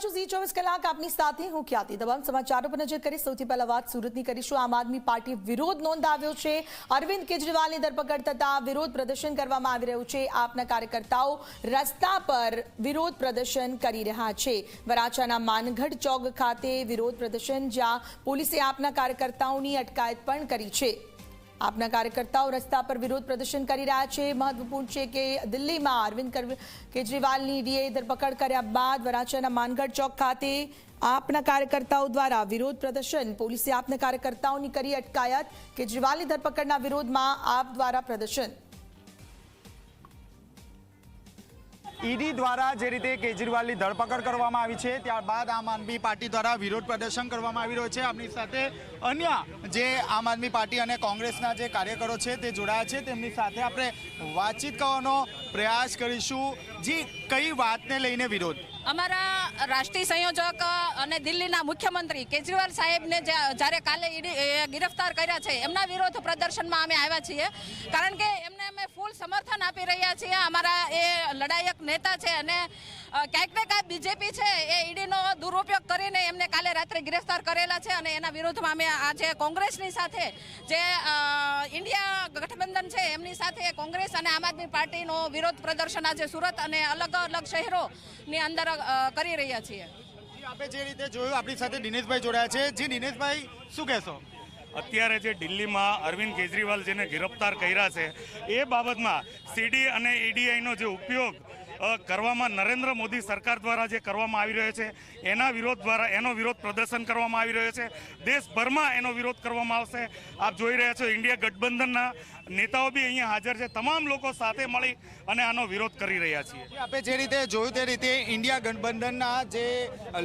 રહ્યા છો ઝી ચોવીસ કલાક આપની સાથે હું ખ્યાતિ તમામ સમાચારો પર નજર કરી સૌથી પહેલા વાત સુરતની કરીશું. આમ આદમી પાર્ટી વિરોધ નોંધાવ્યો છે. અરવિંદ કેજરીવાલની ધરપકડ થતા વિરોધ પ્રદર્શન કરવામાં આવી રહ્યું છે. આપના કાર્યકર્તાઓ રસ્તા પર વિરોધ પ્રદર્શન કરી રહ્યા છે. વરાછાના માનગઢ ચોક ખાતે વિરોધ પ્રદર્શન, જ્યાં પોલીસે આપના કાર્યકર્તાઓની અટકાયત પણ કરી છે. આપના કાર્યકર્તાઓ રસ્તા પર વિરોધ પ્રદર્શન કરી રહ્યા છે. મહત્વપૂર્ણ છે કે દિલ્હીમાં અરવિંદ કેજરીવાલની ઈડીએ ધરપકડ કર્યા બાદ વરાછાના માનગઢ ચોક ખાતે આપના કાર્યકર્તાઓ દ્વારા વિરોધ પ્રદર્શન, પોલીસે આપના કાર્યકર્તાઓની કરી અટકાયત. કેજરીવાલની ધરપકડના વિરોધમાં આપ દ્વારા પ્રદર્શન. ઈડી દ્વારા જે રીતે કેજરીવાલની ધરપકડ કરવામાં આવી છે, ત્યારબાદ આમ આદમી પાર્ટી દ્વારા વિરોધ પ્રદર્શન કરવામાં આવી રહ્યો છે. આપણી સાથે અન્ય જે આમ આદમી પાર્ટી અને કોંગ્રેસના જે કાર્યકરો છે તે જોડાયા છે. તેમની સાથે આપણે વાતચીત કરવાનો પ્રયાસ કરીશું. જી, કઈ વાતને લઈને વિરોધ? અમારા રાષ્ટ્રીય સંયોજક અને દિલ્હીના મુખ્યમંત્રી કેજરીવાલ સાહેબને જ્યા- જ્યારે કાલે ઈડી ગિરફ્તાર કર્યા છે, એમના વિરોધ પ્રદર્શનમાં અમે આવ્યા છીએ. કારણ કે એમને અમે ફૂલ સમર્થન આપી રહ્યા છીએ. અમારા એ લડાયક નેતા છે અને ક્યાંક ને ક્યાંક બીજેપી છે એ ઈડીનો દુરુપયોગ કરીને એમને કાલે રાત્રે ગિરફ્તાર કરેલા છે અને એના વિરોધમાં અમે આજે કોંગ્રેસની સાથે જે ઇન્ડિયા ગઠબંધન છે એમની સાથે કોંગ્રેસ અને આમ આદમી પાર્ટીનો વિરોધ પ્રદર્શન આજે સુરત અને અલગ અલગ શહેરોની અંદર કરી રહ્યા છીએ. આપણે જે રીતે જોયું, આપણી સાથે દિનેશભાઈ જોડાયા છે. જે, દિનેશભાઈ, શું કહેશો? અત્યારે જે દિલ્હીમાં અરવિંદ કેજરીવાલ જેને ગિરફ્તાર કર્યા છે, એ બાબતમાં સીડી અને ઈડીઆઈનો જે ઉપયોગ કરવામાં નરેન્દ્ર મોદી સરકાર દ્વારા જે કરવામાં આવી રહ્યો છે, એના વિરોધ દ્વારા, એનો વિરોધ પ્રદર્શન કરવામાં આવી રહ્યો છે, દેશભરમાં એનો વિરોધ કરવામાં આવશે. આપ જોઈ રહ્યા છો ઇન્ડિયા ગઠબંધનના નેતાઓ બી અહીંયા હાજર છે. તમામ લોકો સાથે મળી અને આનો વિરોધ કરી રહ્યા છીએ. આપણે જે રીતે જોયું તે રીતે ઇન્ડિયા ગઠબંધનના જે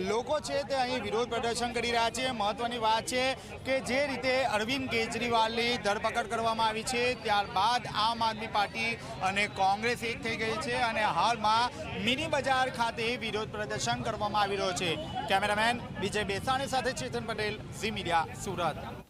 લોકો છે તે અહીં વિરોધ પ્રદર્શન કરી રહ્યા છે. મહત્વની વાત છે કે જે રીતે અરવિંદ કેજરીવાલની ધરપકડ કરવામાં આવી છે, ત્યારબાદ આમ આદમી પાર્ટી અને કોંગ્રેસ એક થઈ ગઈ છે અને હાલમાં મિની બજાર ખાતે વિરોધ પ્રદર્શન કરવામાં આવી રહ્યો છે. કેમેરામેન વિજય બેસાણી સાથે ચેતન પટેલ, ઝી મીડિયા, સુરત.